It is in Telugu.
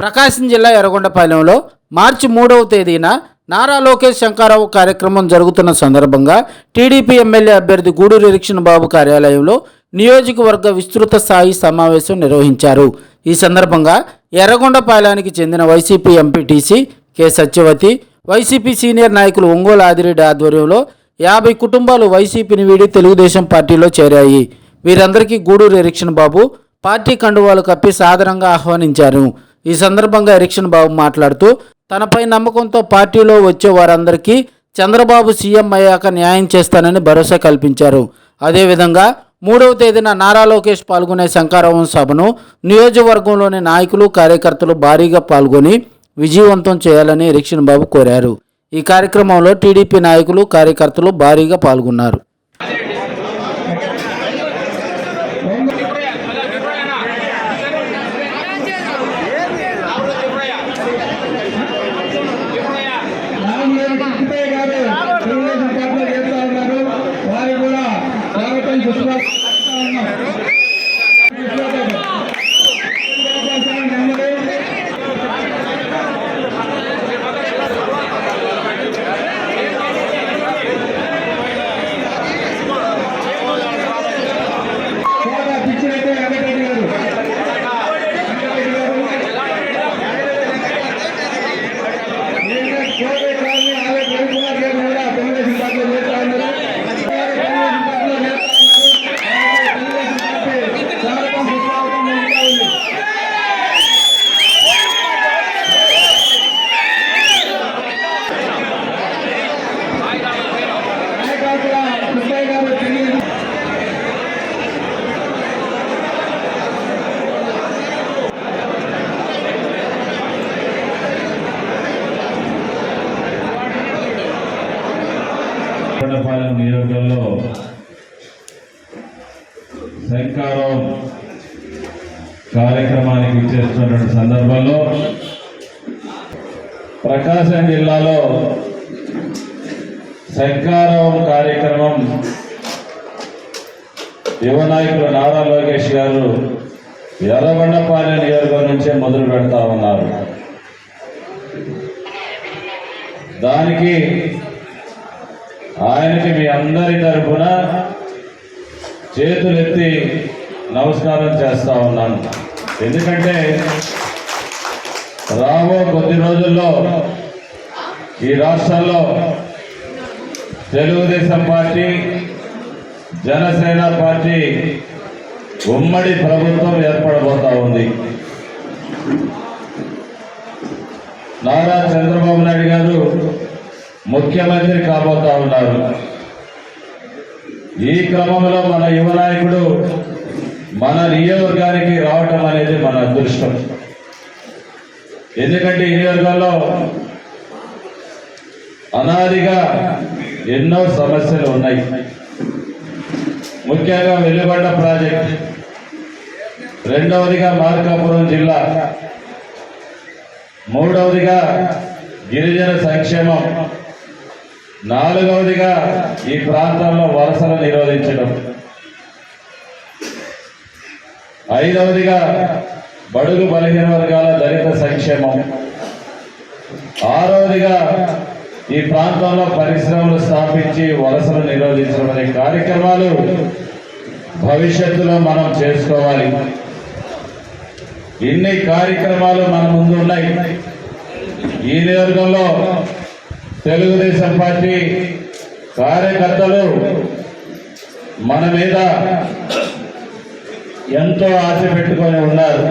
ప్రకాశం జిల్లా ఎర్రగొండపాలెంలో మార్చి మూడవ తేదీన నారా లోకేష్ శంకారావు కార్యక్రమం జరుగుతున్న సందర్భంగా టీడీపీ ఎమ్మెల్యే అభ్యర్థి గూడూరు ఎరిక్షన్ బాబు కార్యాలయంలో నియోజకవర్గ విస్తృత స్థాయి సమావేశం నిర్వహించారు. ఈ సందర్భంగా ఎర్రగొండపాలెనికి చెందిన Y C P M P T C K Satyavathi Y C P senior నాయకులు ఒంగోలు ఆదిరెడ్డి ఆధ్వర్యంలో యాభై కుటుంబాలు వైసీపీని వీడి తెలుగుదేశం పార్టీలో చేరాయి. వీరందరికీ గూడూరు ఎరిక్షన్ బాబు పార్టీ కండువాలు కప్పి సాదరంగా ఆహ్వానించారు. ఈ సందర్భంగా ఎరిక్షన్ బాబు మాట్లాడుతూ తనపై నమ్మకంతో పార్టీలో వచ్చే వారందరికీ చంద్రబాబు సీఎం అయ్యాక న్యాయం చేస్తానని భరోసా కల్పించారు. అదేవిధంగా మూడవ తేదీన నారా లోకేష్ పాల్గొనే శంకారావం సభను నియోజకవర్గంలోని నాయకులు కార్యకర్తలు భారీగా పాల్గొని విజయవంతం చేయాలని ఎరిక్షన్ బాబు కోరారు. ఈ కార్యక్రమంలో టీడీపీ నాయకులు కార్యకర్తలు భారీగా పాల్గొన్నారు రామగారు కృష్ణయ్య గారు తెలుగుదేశం పార్టీలో చేస్తా ఉన్నారు వారికి కూడా స్వాగతం సుస్వాగతం పలుకుతా ఉన్నాం. సుస్వాగతం. నెమ్మది. కోట పిచ్చిరెడ్డి వెంకటరెడ్డి గారు వెంకటరెడ్డి గారు నేను కోరే కాలనీ ఆలయ రవికుమార్ గారు కూడా తెలుగుదేశం పార్టీలో చేస్తా ఉన్నారు తెలుగుదేశం పార్టీలో చేస్తా ఉన్నారు తెలుగుదేశం పార్టీ స్వాగతం సుస్వాగతం పలుకుతా ఉంది నాయకుల కృష్ణయ్య గారు తెలుగుదేశం కొండపాలెం నియోజకంలో శంకారం కార్యక్రమానికి చేస్తున్నటువంటి సందర్భంలో ప్రకాశం జిల్లాలో శంకారం కార్యక్రమం యువ నాయకులు నారా లోకేష్ గారు ఎర్రబండపాలెం నియోజకవర్గం నుంచే మొదలు పెడతా ఉన్నారు. దానికి ఆయనకి మీ అందరి తరఫున చేతులెత్తి నమస్కారం చేస్తా ఉన్నాను. ఎందుకంటే రాబో కొద్ది రోజుల్లో ఈ రాష్ట్రంలో తెలుగుదేశం పార్టీ జనసేన పార్టీ ఉమ్మడి ప్రభుత్వం ఏర్పడబోతా ఉంది. నారా చంద్రబాబు నాయుడు గారు ముఖ్యమంత్రి కాబోతా ఉన్నారు. ఈ క్రమంలో మన యువ నాయకుడు మన నియోజకవర్గానికి రావటం అనేది మన అదృష్టం. ఎందుకంటే ఈ నియోజకవర్గంలో అనాదిగా ఎన్నో సమస్యలు ఉన్నాయి. ముఖ్యంగా వెలుగొండ ప్రాజెక్ట్ రెండవదిగా మార్కాపురం జిల్లా మూడవదిగా గిరిజన సంక్షేమం నాలుగవదిగా ఈ ప్రాంతంలో వలసలు నిరోధించడం. ఐదవదిగా బడుగు బలహీన వర్గాల దళిత సంక్షేమం. ఆరవదిగా ఈ ప్రాంతంలో పరిశ్రమలు స్థాపించి వలసలు నిరోధించడం అనే కార్యక్రమాలు భవిష్యత్తులో మనం చేసుకోవాలి. ఇన్ని కార్యక్రమాలు మన ముందు ఉన్నాయి. ఈ నియోజకంలో తెలుగుదేశం పార్టీ కార్యకర్తలు మన మీద ఎంతో ఆశ పెట్టుకొని ఉన్నారు.